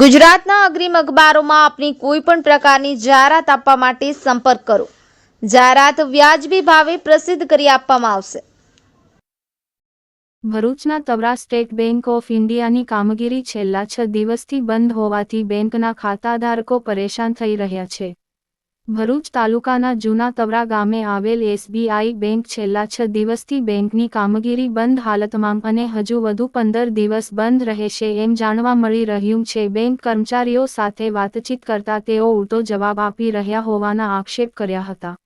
ગુજરાતના અગ્રીમ અખબારોમાં આપની કોઈ પણ પ્રકારની જાહેરાત આપવા માટે સંપર્ક કરો. જાહેરાત વ્યાજબી ભાવે પ્રસિદ્ધ કરી આપવામાં આવશે. ભરૂચના તવરા સ્ટેટ બેંક ઓફ ઇન્ડિયાની કામગીરી છેલ્લા છ દિવસથી બંધ હોવાથી બેંકના ખાતાધારકો પરેશાન થઈ રહ્યા છે. ભરૂચ તાલુકાના જૂના તવરા ગામે આવેલ એસબીઆઈ બેંક છેલ્લા છ દિવસથી બેંકની કામગીરી બંધ હાલતમાં અને હજુ વધુ પંદર દિવસ બંધ રહેશે એમ જાણવા મળી રહ્યું છે. બેંક કર્મચારીઓ સાથે વાતચીત કરતા તેઓ ઉલટો જવાબ આપી રહ્યા હોવાના આક્ષેપ કર્યા હતા.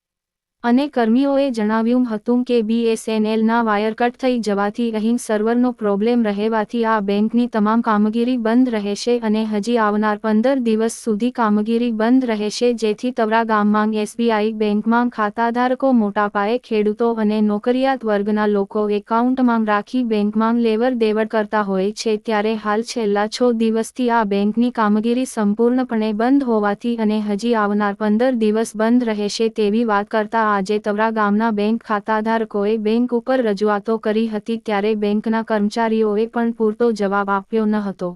અને કર્મીઓએ જણાવ્યું હતું કે બીએસએનએલના વાયર કટ થઈ જવાથી અહીં સર્વરનો પ્રોબ્લેમ રહેવાથી આ બેંકની તમામ કામગીરી બંધ રહેશે અને હજી આવનાર પંદર દિવસ સુધી કામગીરી બંધ રહેશે, જેથી તવરા ગામમાં એસબીઆઈ બેંકમાં ખાતાધારકો મોટા પાયે ખેડૂતો અને નોકરિયાત વર્ગના લોકો એકાઉન્ટમાં રાખી બેંકમાં લેવડ દેવડ કરતા હોય છે. ત્યારે હાલ છેલ્લા છ દિવસથી આ બેંકની કામગીરી સંપૂર્ણપણે બંધ હોવાથી અને હજી આવનાર પંદર દિવસ બંધ રહેશે તેવી વાત કરતા આજે તવરા ગામના બેંક ખાતાધારકોએ બેંક ઉપર રજૂઆતો કરી હતી ત્યારે બેંકના કર્મચારીઓએ પણ પૂરતો જવાબ આપ્યો ન હતો.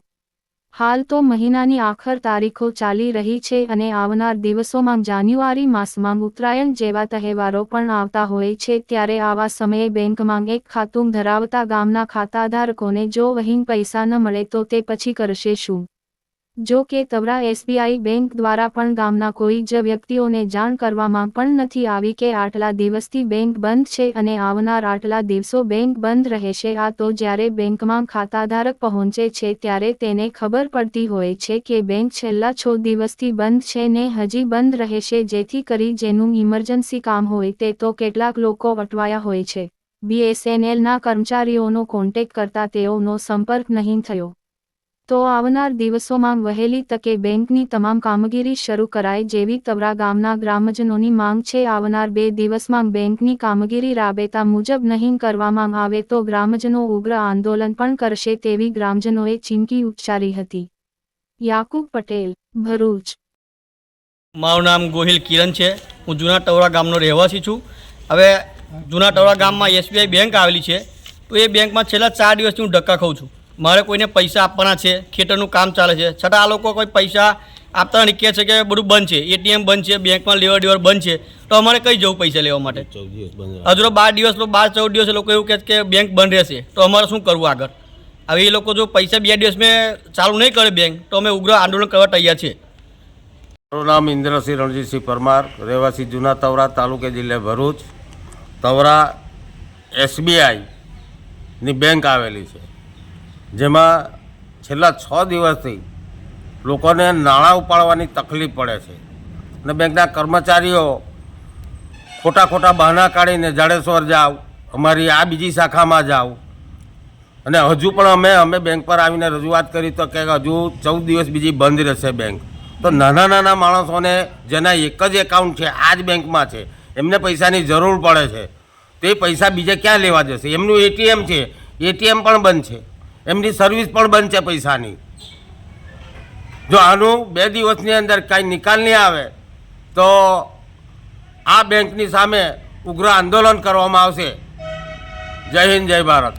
હાલ તો મહિનાની આખર તારીખો ચાલી રહી છે અને આવનાર દિવસોમાં જાન્યુઆરી માસમાં ઉત્તરાયણ જેવા તહેવારો પણ આવતા હોય છે ત્યારે આવા સમયે બેંકમાં એક ખાતું ધરાવતા ગામના ખાતાધારકોને જો વહીન પૈસા ન મળે તો તે પછી કરશે શું? જો કે તબરા એસબીઆઈ બેંક દ્વારા પણ ગામના કોઈ જ વ્યક્તિઓને જાણ કરવામાં પણ નથી આવી કે આટલા દિવસથી બેંક બંધ છે અને આવનાર આટલા દિવસો બેંક બંધ રહેશે, આ તો જ્યારે બેંકમાં ખાતાધારક પહોંચે છે ત્યારે તેને ખબર પડતી હોય છે કે બેંક છેલ્લા છ દિવસથી બંધ છે ને હજી બંધ રહેશે, જેથી કરી જેનું ઇમરજન્સી કામ હોય તે તો કેટલાક લોકો અટવાયા હોય છે. બીએસએનએલના કર્મચારીઓનો કોન્ટેક્ટ કરતા તેઓનો સંપર્ક નહીં થયો. તો આવનાર દિવસોમાં વહેલી તકે બેંકની તમામ કામગીરી શરૂ કરાય જેવી તવરા ગામના ગ્રામજનોની માંગ છે. આવનાર બે દિવસમાં બેંકની કામગીરી રાબેતા મુજબ નહીં કરવામાં આવે તો ગ્રામજનો ઉગ્ર આંદોલન પણ કરશે તેવી ગ્રામજનોએ ચીમકી ઉચ્ચારી હતી. યાકુબ પટેલ, ભરૂચ. મારું નામ ગોહિલ કિરણ છે. હું જૂના ટવરા ગામનો રહેવાસી છું. હવે જૂના ટવરા ગામમાં એસબીઆઈ બેંક આવેલી છે. તો એ બેંકમાં છેલ્લા ચાર દિવસથી હું ધક્કા ખાઉં છું. મારે કોઈને પૈસા આપવાના છે ખેતરનું કામ ચાલે છે. છતાં આ લોકો કોઈ પૈસા આપતા નહીં કહે છે કે બધું બંધ છે એટીએમ બંધ છે બેંકમાં લેવડ દેવડ બંધ છે તો અમારે કઈ જવું પૈસા લેવા માટે? હજુ બાર દિવસ બાર ચૌદ દિવસ લોકો એવું કહે છે કે બેંક બંધ રહેશે તો અમારે શું કરવું આગળ? હવે એ લોકો જો પૈસા બે દિવસ મેં ચાલુ નહીં કરે બેંક તો અમે ઉગ્ર આંદોલન કરવા તૈયાર છીએ મારું નામ ઇન્દ્રસિંહ રણજીતસિંહ પરમાર રહેવાસી જૂના તવરા તાલુકે જિલ્લે ભરૂચ. તવરા એસબીઆઈની બેંક આવેલી છે. જેમાં છેલ્લા છ દિવસથી લોકોને નાણાં ઉપાડવાની તકલીફ પડે છે. અને બેંકના કર્મચારીઓ ખોટા ખોટા બહાના કાઢીને જાડેશ્વર જાઓ અમારી આ બીજી શાખામાં જાઓ અને હજુ પણ અમે અમે બેંક પર આવીને રજૂઆત કરી તો કે હજુ ચૌદ દિવસ બીજી બંધ રહેશે બેંક. તો નાના નાના માણસોને, જેના એક જ એકાઉન્ટ છે, આ જ બેંકમાં છે, એમને પૈસાની જરૂર પડે છે. તે પૈસા બીજે ક્યાં લેવા જશે? એમનું એટીએમ છે, એટીએમ પણ બંધ છે. એમની સર્વિસ પણ છે પૈસાની. જો આનું બે દિવસની અંદર કાંઈ નિકાલ નહીં આવે, તો આ બેંકની સામે ઉગ્ર આંદોલન કરવામાં આવશે. જય હિન્દ, જય ભારત.